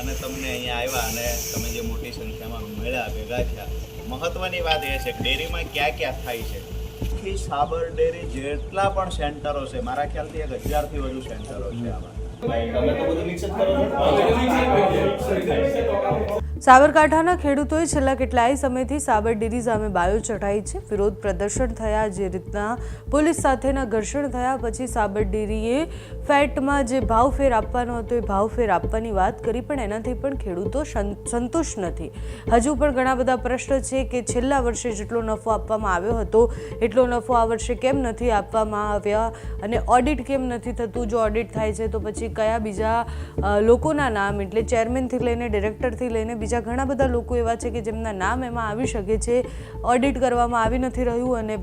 અને તમને અહીંયા આવ્યા અને તમે જે મોટી સંખ્યામાં મળ્યા, ભેગા થયા. મહત્વની વાત એ છે કે ડેરીમાં ક્યાં ક્યાં થાય છે? આખી સાબર ડેરી જેટલા પણ સેન્ટરો છે, મારા ખ્યાલથી એક હજારથી વધુ સેન્ટરો છે આમાં. સાબરકાંઠાના ખેડૂતોએ છેલ્લા કેટલાય સમયથી સાબર ડેરી સામે બાયો ચઢાઈ છે. વિરોધ પ્રદર્શન થયા, જે રીતના પોલીસ સાથેના ઘર્ષણ થયા, પછી સાબર ડેરીએ ફેટમાં જે ભાવફેર આપવાનો હતો, એ ભાવફેર આપવાની વાત કરી, પણ એનાથી પણ ખેડૂતો સં- સંતુષ્ટ નથી. હજુ પણ ઘણા બધા પ્રશ્ન છે કે છેલ્લા વર્ષે જેટલો નફો આપવામાં આવ્યો હતો, એટલો નફો આ વર્ષે કેમ નથી આપવામાં આવ્યા, અને ઓડિટ કેમ નથી થતું? જો ઓડિટ થાય છે, તો પછી કયા બીજા લોકોના નામ એટલે ચેરમેનથી લઈને ડિરેક્ટરથી લઈને બીજા ઘણા બધા લોકો એવા છે કે જેમના નામ એમાં આવી શકે છે, ઓડિટ કરવામાં આવી નથી રહ્યું અને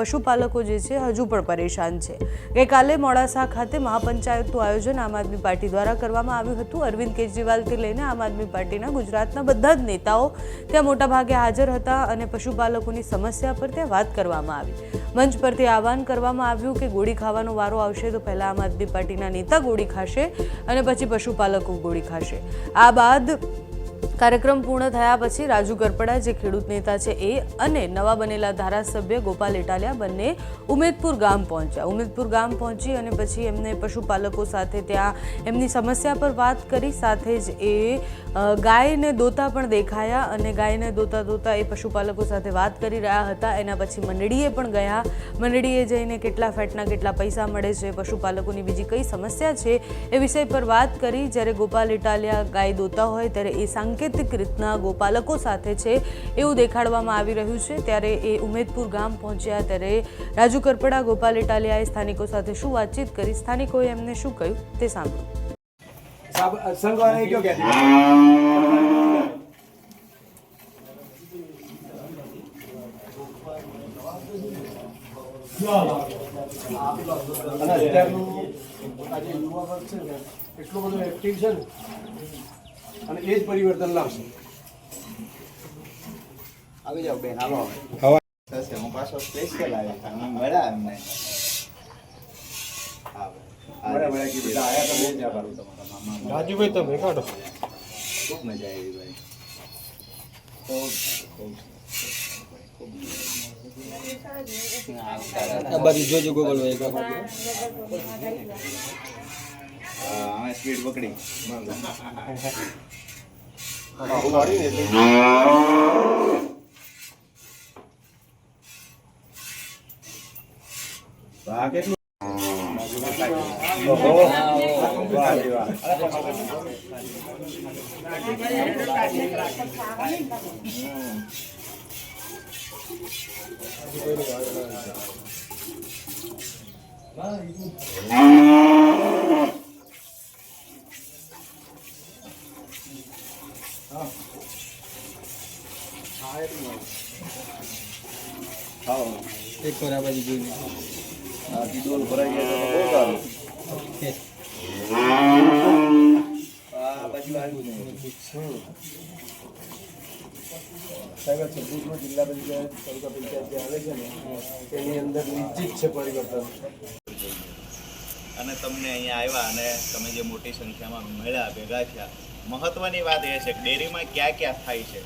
પશુપાલકો જે છે હજુ પણ પરેશાન છે. ગઈકાલે મોડાસા ખાતે મહાપંચાયતનું આયોજન આમ આદમી પાર્ટી દ્વારા કરવામાં આવ્યું હતું. અરવિંદ કેજરીવાલથી લઈને આમ આદમી પાર્ટીના ગુજરાતના બધા જ નેતાઓ ત્યાં મોટાભાગે હાજર હતા અને પશુપાલકોની સમસ્યા પર ત્યાં વાત કરવામાં આવી. મંચ પરથી આહવાન કરવામાં આવ્યું કે ગોળી ખાવાનો વારો આવશે તો પહેલાં આમ આદમી પાર્ટીના નેતા ગોળી ખાશે અને પછી પશુપાલકો ગોળી ખાશે. આ બાદ કાર્યક્રમ પૂર્ણ થયા પછી રાજુ ગરપડા, જે ખેડૂત નેતા છે એ અને નવા બનેલા ધારાસભ્ય ગોપાલ ઇટાલિયા બંને ઉમેદપુર ગામ પહોંચ્યા. ઉમેદપુર ગામ પહોંચી અને પછી એમને પશુપાલકો સાથે ત્યાં એમની સમસ્યા પર વાત કરી. સાથે જ એ ગાયને દોતા પણ દેખાયા અને ગાયને દોતા દોતા એ પશુપાલકો સાથે વાત કરી રહ્યા હતા. એના પછી મંડળીએ પણ ગયા. મંડળીએ જઈને કેટલા ફેટના કેટલા પૈસા મળે છે, પશુપાલકોની બીજી કઈ સમસ્યા છે એ વિષય પર વાત કરી. જ્યારે ગોપાલ ઇટાલિયા ગાય દોતા હોય ત્યારે એ અનૈતિક રીતના ગોપાલકો સાથે છે એવું દેખાડવામાં આવી રહ્યું છે. ત્યારે એ ઉમેદપુર ગામ પહોંચ્યા ત્યારે રાજુ કરપડા ગોપાલ ઇટાલિયાએ સ્થાનિકો સાથે શું વાતચીત કરી? સ્થાનિકોએ એમને શું કહ્યું? તે સાંભળ્યું અને અત્યારનું આજે યુવા વર્ગ છે ને એટલો બધો એક્ટિવ છે ને અને એ જ પરિવર્તન લાવશે. આવી જાઓ બેન આવો હવે. થશે હું પાછો સ્પેશિયલ આવ્યો હતા હું મળ્યા એમને. રાજુભાઈ તમે કાઢો. ખૂબ મજા આવી ભાઈ. ખૂબ ખૂબ જોજો ગોગલ હોય એક હા. અમે સ્પીડ પકડી કેટલું એક વાર આ બાજુ જોઈ. આ ટીડોલ ભરાઈ જાય તો બહુ સારું. આ બાજુ આવ્યું સાહેબ આ જિલ્લા પંચાયત તાલુકા પંચાયત જે આવે છે ને એની અંદર નિશ્ચિત છે પરિવર્તન. અને તમને અહીંયા આવ્યા અને તમે જે મોટી સંખ્યામાં મળ્યા ભેગા થયા મહત્વની વાત એ છે કે ડેરીમાં ક્યાં ક્યાં થાય છે?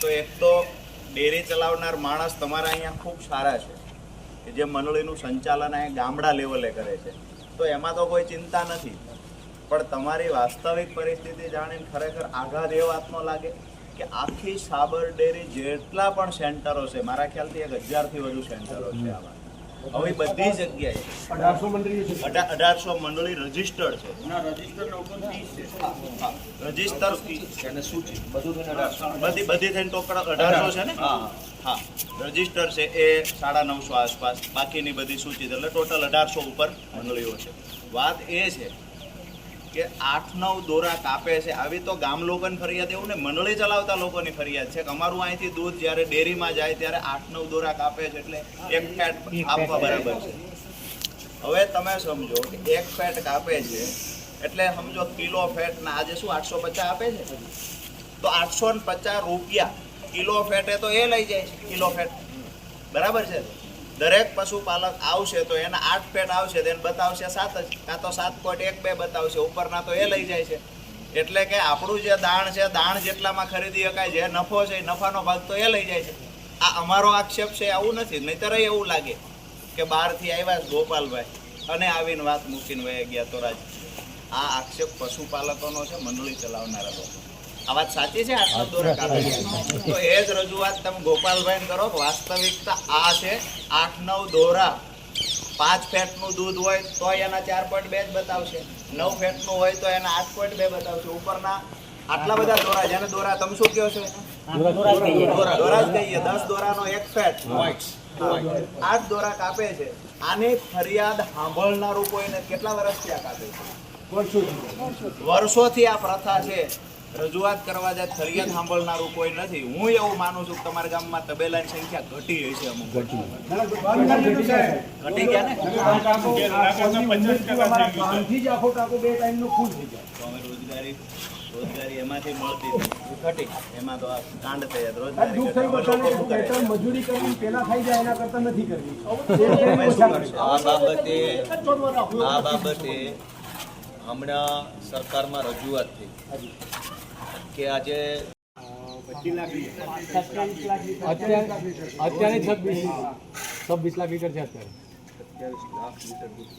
તો એક તો ડેરી ચલાવનાર માણસ તમારા અહીંયા ખૂબ સારા છે, કે જે મંડળીનું સંચાલન અહીંયા ગામડા લેવલે કરે છે. તો એમાં તો કોઈ ચિંતા નથી, પણ તમારી વાસ્તવિક પરિસ્થિતિ જાણીને ખરેખર આઘાત એ વાતનો લાગે કે આખી સાબર ડેરી જેટલા પણ સેન્ટરો છે, મારા ખ્યાલથી એક હજારથી વધુ સેન્ટરો છે આમાં હવે બધી જગ્યાએ અઢારસો અઢા- અઢારસો મંડળી રજીસ્ટર્ડ છે. રજિસ્ટર અને સૂચિ બધું બધી બધી થઈને ટોકડા અઢારસો છે ને? હા. હા. રજિસ્ટર છે એ સાડા નવસો આસપાસ. બાકીની બધી સૂચિત. એટલે ટોટલ અઢારસો ઉપર મંડળીઓ છે. વાત એ છે કે આઠ નવ દોરા કાપે છે. આવી તો ગામ લોકોની ફરિયાદ એવું ને મંડળી ચલાવતા લોકોની ફરિયાદ છે કે અમારું અહીંથી દૂધ જ્યારે ડેરીમાં જાય ત્યારે આઠ નવ દોરા કાપે છે એટલે એક ફેટ આપવા બરાબર છે. હવે તમે સમજો કે એક ફેટ કાપે છે એટલે સમજો કિલો ફેટ ના આજે શું આઠસો પચાસ આપે છે? તો આઠસો ને પચાસ રૂપિયા કિલો ફેટે તો એ લઈ જાય છે કિલો ફેટ. બરાબર છે? દરેક પશુપાલક આવશે તો એના આઠ પેટ આવશે તો એને બતાવશે સાત જ, કાં તો સાત પોઈન્ટ એક બે બતાવશે, ઉપરના તો એ લઈ જાય છે. એટલે કે આપણું જે દાણ છે, દાણ જેટલામાં ખરીદી શકાય, જે નફો છે નફાનો ભાગ તો એ લઈ જાય છે. આ અમારો આક્ષેપ છે, આવું નથી, નહીતર એવું લાગે કે બહારથી આવ્યા ગોપાલભાઈ. અને આવીને વાત મૂકીને વહી ગયા તો રાજ. આ આક્ષેપ પશુપાલકોનો છે, મંડળી ચલાવનારા લોકો આ વાત સાચી છે. તો એ જ રજૂઆત તમે ગોપાલભાઈ કરો વાસ્તવિકતા આ છે આઠ નવ દોરા. પાંચ ફેટનું દૂધ હોય તો એના ચાર પોઈન્ટ બે જ બતાવશે. નવ ફેટનું હોય તો એના આઠ પોઈન્ટ બે બતાવશે. ઉપરના આટલા બધા દોરા જેને દોરા તમે શું કહો છો? દોરા જ કહીએ. દસ દોરાનો એક ફેટ. આઠ દોરા કાપે છે. આની ફરિયાદ સાંભળનારું કોઈને કેટલા વર્ષથી આ કાપે છે? વર્ષોથી આ પ્રથા છે. રજૂઆત કરવા જાય ફરિયાદ સાંભળનારું કોઈ નથી. હું એવું માનું છું કે તમારા ગામમાં તબેલાની સંખ્યા ઘટી હશે અમુક ઘટી ગયા ને? ગામથી જ આખો ટાંકો બે ટાઈમનો ફૂલ થઈ જાય તો અમે રોજગારી રોજગારી એમાંથી મળતી ઘટી. એમાં તો આ કાંડ થયા આ દુઃખ થયું બધાને કે બે ત્રણ મજૂરી કરવી પેલા થઈ જાય એના કરતા નથી કરવી. બે ટાઈમ ઓછા કરશે. આ બાબતે આ બાબતે હમણાં સરકારમાં રજૂઆત થઈ. કે આજે અત્યારે છવ્વીસ છવ્વીસ લાખ લીટર છે અત્યારે. સત્યાવીસ લાખ લીટર દૂધ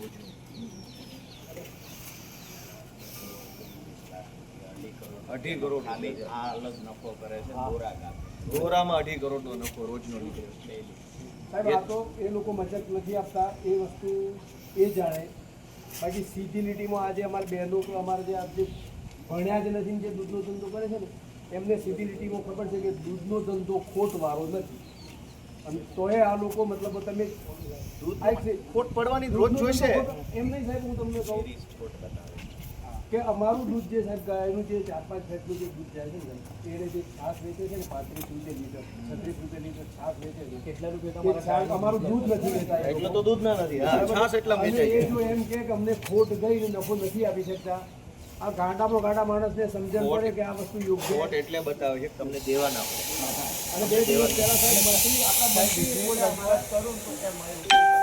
અઢી કરોડ આ અલગ નફો કરે છે કાપે. દોરામાં અઢી કરોડનો નફો રોજનો છે. સાહેબ આ તો એ લોકો મજાક નથી આપતા એ વસ્તુ એ જાણે બાકી સીધી લીટીમાં આજે અમારે બહેનો કે અમારે જે આ જે ભણ્યા જ નથી જે દૂધનો ધંધો કરે છે ને એમને સીધી લીટીમાં ખબર છે કે દૂધનો ધંધો ખોટવાળો નથી. અને તોય આ લોકો મતલબ તમે છે- ખોટ પડવાની રોજ જોઈશે. એમ નહીં સાહેબ હું તમને કહું. કે અમારું દૂધ જે સાહેબ ગાયનું જે ચાર પાંચ ફેટનું જે દૂધ જાય છે ને એને જે છાશ વેચે છે ને પાંત્રીસ રૂપિયા લીટર છત્રીસ રૂપિયા લીટર છાશ વેચે છે. કેટલા રૂપિયા અમારું દૂધ નથી વેચાય. એટલે તો દૂધ ના નથી. હા છાસ એટલા અને વેચાય એ જો એમ કે અમને ખોટ ગઈ ને નફો નથી આપી શકતા. આ ગાંડામાં ગાંડા માણસને સમજણ પડે કે આ વસ્તુ યોગ્ય ખોટ એટલે બતાવે છે તમને દેવા ના અને બે દિવસ પહેલા સાહેબ આપણા મંત્રી તરુણ તો કે મારી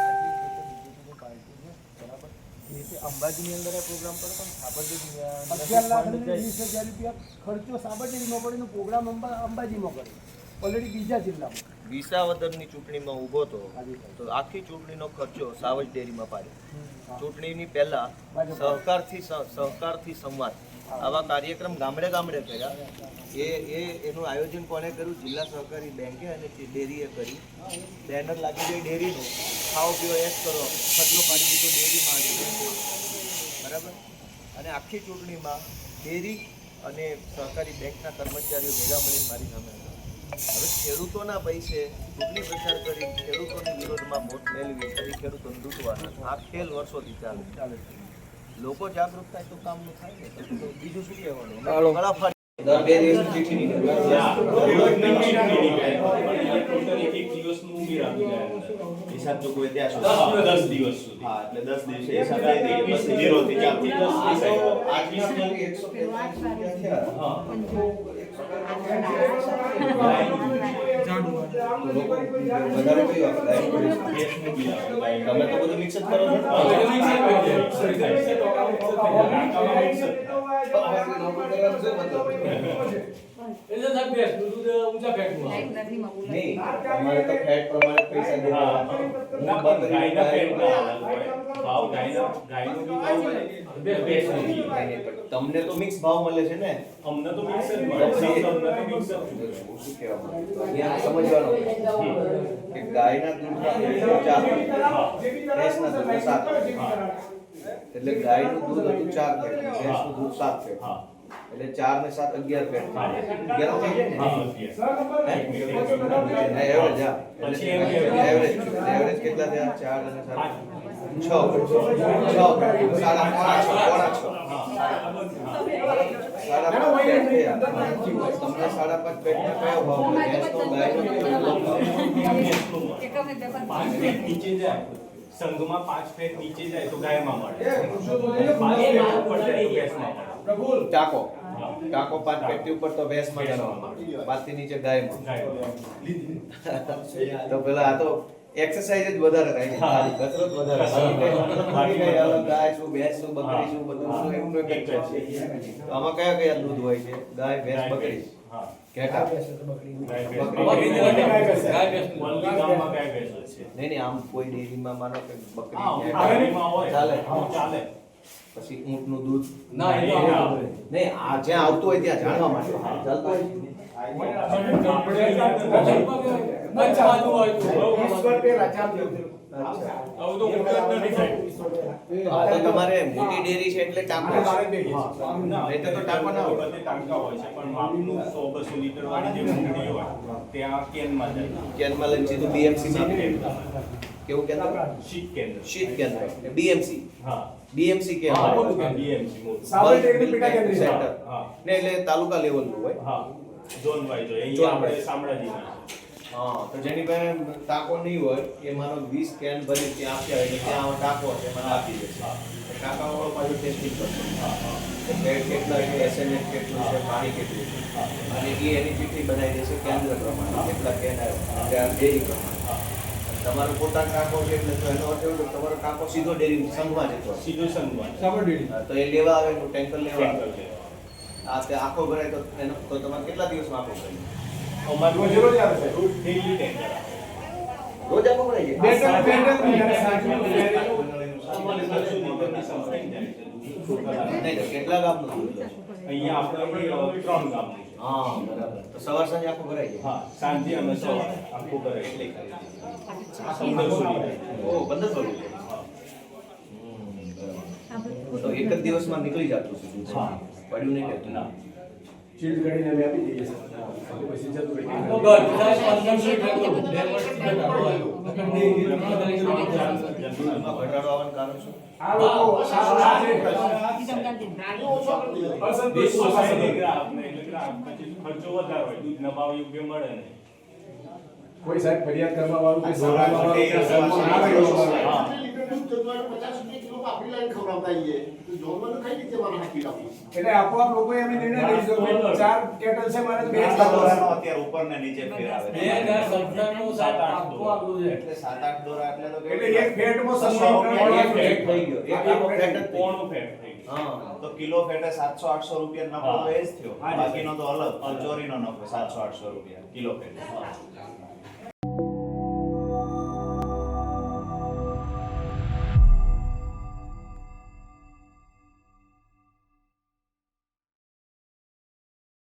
અંબાજીની અંદર આ પ્રોગ્રામ કરો પણ સાબરમતી અગિયાર લાખ વીસ હજાર રૂપિયા ખર્ચો સાબરડેરીમાં પડે પોગ્રામ અંબાજીમાં કરે ઓલરેડી બીજા જિલ્લામાં. વિસાવદરની ચૂંટણીમાં ઊભો હતો તો આખી ચૂંટણીનો ખર્ચો સાવજ ડેરીમાં પાડ્યો. ચૂંટણીની પહેલા સહકારથી સહકારથી સંવાદ. આવા કાર્યક્રમ ગામડે ગામડે કર્યા. એ એ, એનું આયોજન કોણે કર્યું? જિલ્લા સહકારી બેંકે અને ડેરીએ કરી. બેનર લાગી ગઈ ડેરીનું. ખાઓ, પીઓ એસ કરો. ખર્ચો પાડી દીધો ડેરીમાં આવી બરાબર? અને આખી ચૂંટણીમાં ડેરી અને સહકારી બેંકના કર્મચારીઓ ભેગા મળીને મારી સામે હવે ખેડૂતોના પૈસે ચૂંટણી પ્રચાર કરી ખેડૂતોની વિરોધમાં વોટ મેળવી. ખેડૂતોને લૂંટવાના. આ ખેલ વર્ષોથી ચાલે ચાલે છે. લોકો જાગૃત થાય તો કામ થાય ને તો બીજું શું કહેવાનું ગળા ફાડી દર બે દિવસ ચીઠી હિસાબ જો વધારે કઈ વાત તમે તો બધું મિક્સ જ કરો છો નહીં અમારે તો ફેટ પ્રમાણે પૈસા અલગ હોય ભાવ ગાયના ગાયનો બી ભાવ હોય ભેંસનો બી. નહીં, પણ તમને તો મિક્સ ભાવ મળે છે ને? અમને તો મિક્સ જ મળે સૌ અમને તો મિક્સ જ મળે. શું કહેવા માંગુ? અહીંયા સમજવાનું કે ગાયના દૂધના એકસો ચાર ભેંસના દૂધના સાત એટલે ગાયનું દૂધ હતું ચાર ફેટ ભેંસનું દૂધ સાત ફેટ હા. એટલે ચાર ને સાત અગિયાર ફેટ અગિયાર થઈ જાય ને? હા અગિયાર. હા, એવરેજ. હા? પછી એટલે એમ એવરેજ. એવરેજ કેટલા થયા? ચાર અને સાત. છ છ સાડા પોણા છ પોણા છ. સાડા પાંચ પેટ તમને સાડા પાંચ કયો ભાવ પાંચ નીચે જાય. સંઘમાં પાંચ ફેટ નીચે જાય તો ગાયમાં મળે. પાંચ ટાકો ટાકો પાંચ પેટી ઉપર તો ભેંસમાં જવાનું પાંચથી નીચે ગાયમાં. તો પેલા આ તો એક્સરસાઇઝ જ વધારે થાય છે. હા. કસરત વધારે ગાય શું ભેંસ શું બકરી શું બધું. શું એમનું એક જ છે. તો આમાં કયા કયા દૂધ હોય છે? ગાય ભેંસ બકરી? હા. ઘેટા ગાય ભેંસ. બકરી. વલ્લી ગામમાં ગાય ભેંસ છે. નહીં નહીં આમ કોઈ ડેરીમાં માનો કે બકરી હા, ડેરીમાં હોય. ચાલે. ચાલે. પછી ઊંટનું દૂધ. ના, એ નહીં. આ જ્યાં આવતું હોય ત્યાં જાણવા માટે ચાલતું હોય. હા, તો તમારે મોટી ડેરી છે એટલે ટાંકો નહીં તો તો ટાંકો ના હોય. બધે ટાંકા હોય છે પણ માપનું સો બસો લીટર વાળી જે મોટી હોય ત્યાં કેનમાં જાય કેનમાં લઈને સીધું બીએમસી માં કેવું કેન્દ્ર શીત કેન્દ્ર. શીત કેન્દ્ર. બીએમસી હા. બીએમસી હા, કહેવાય મોટું. સાબર ડેરીનું પેટા કેન્દ્ર સેન્ટર. હા. ને એટલે તાલુકા લેવલનું હોય. હા. ઝોન વાઇઝ હોય. અહીંયા આપણે wise. હા તો જેની પાસે ટાંકો નહીં હોય એ મારો વીસ કેન ભરી ત્યાં આપ્યા હોય ત્યાં ટાંકો છે મને આપી દેશે ટાંકાવાળો પાછું ટેસ્ટિંગ કરશે. કેટલા છે એસએમએસ કેટલું છે પાણી કેટલું છે. અને એ એની ચીઠી બનાવી દેશે કેન્દ્ર પ્રમાણે. કેટલા કેન આવ્યા ડેરી પ્રમાણે. તમારો પોતાનો ટાંકો છે એટલે તો એનો અર્થ એવું કે તમારો ટાંકો સીધો ડેરી સંઘમાં જતો સીધો સંઘમાં. હા, તો એ લેવા આવે ટેન્કર લેવા આવે. આ તે આખો ભરાય તો એનો તો તમારે કેટલા દિવસમાં આખો ભરાય અમારું રોજ ડેઈલી ટેન્કર આવે. રોજ આખો ભરાય છે બે ટન બે ટન જ્યારે સાચું અમારે બસો લીટરની સંસ્થા જાય છે. નહીં તો કેટલા ગામનું દૂધ લો છો? અહીંયા આપણે અ, ત્રણ ગામનું છે. હા બરાબર તો સવાર સાંજે આખો ભરાય છે હા સાંજે અને સવારે આખું કરે એટલે પંદરસો લીટર ઓ પંદરસો લીટર તો એક જ દિવસમાં નીકળી જતું છે દૂધ હા. પડ્યું નહીં રહેતું ના ચીડ કરીને અમે આપી દઈએ છીએ. પછી જતું રહે. દૂધમાં ઘટાડો આવવાનું કારણ શું? આ લોકો સારા છે. વીસ સોસાયટી ગ્રાહકને એટલે ગ્રાહક પછી ખર્ચો વધારે હોય દૂધના ભાવ યોગ્ય મળે નહીં કોઈ સાહેબ ફરિયાદ કરવા વાળું કે દોડાવવા વાળું કે સરપંચ ના રહ્યો હોય. હા એટલે આપોઆપ લોકોએ અમે નિર્ણય લઈ લીધો ચાર કેટલ છે મારે બે જ આટલા લાવવા દોરાનો અત્યારે ઉપર ને નીચે ફેરાવે છે. સાત આઠ દોરા. એટલે સાત આઠ દોરા એટલે તો એટલે એક ફેટમાં છસો સસો ફેટ થઈ ગયો. એક ફેટ જ થઈ ગયો. પોણું ફેટ થઈ ગયું. તો કિલો ફેટે સાતસો આઠસો રૂપિયા નફો તો એ જ થયો. બાકીનો તો અલગ. ચોરીનો નફો સાતસો આઠસો રૂપિયા. કિલો ફેટે.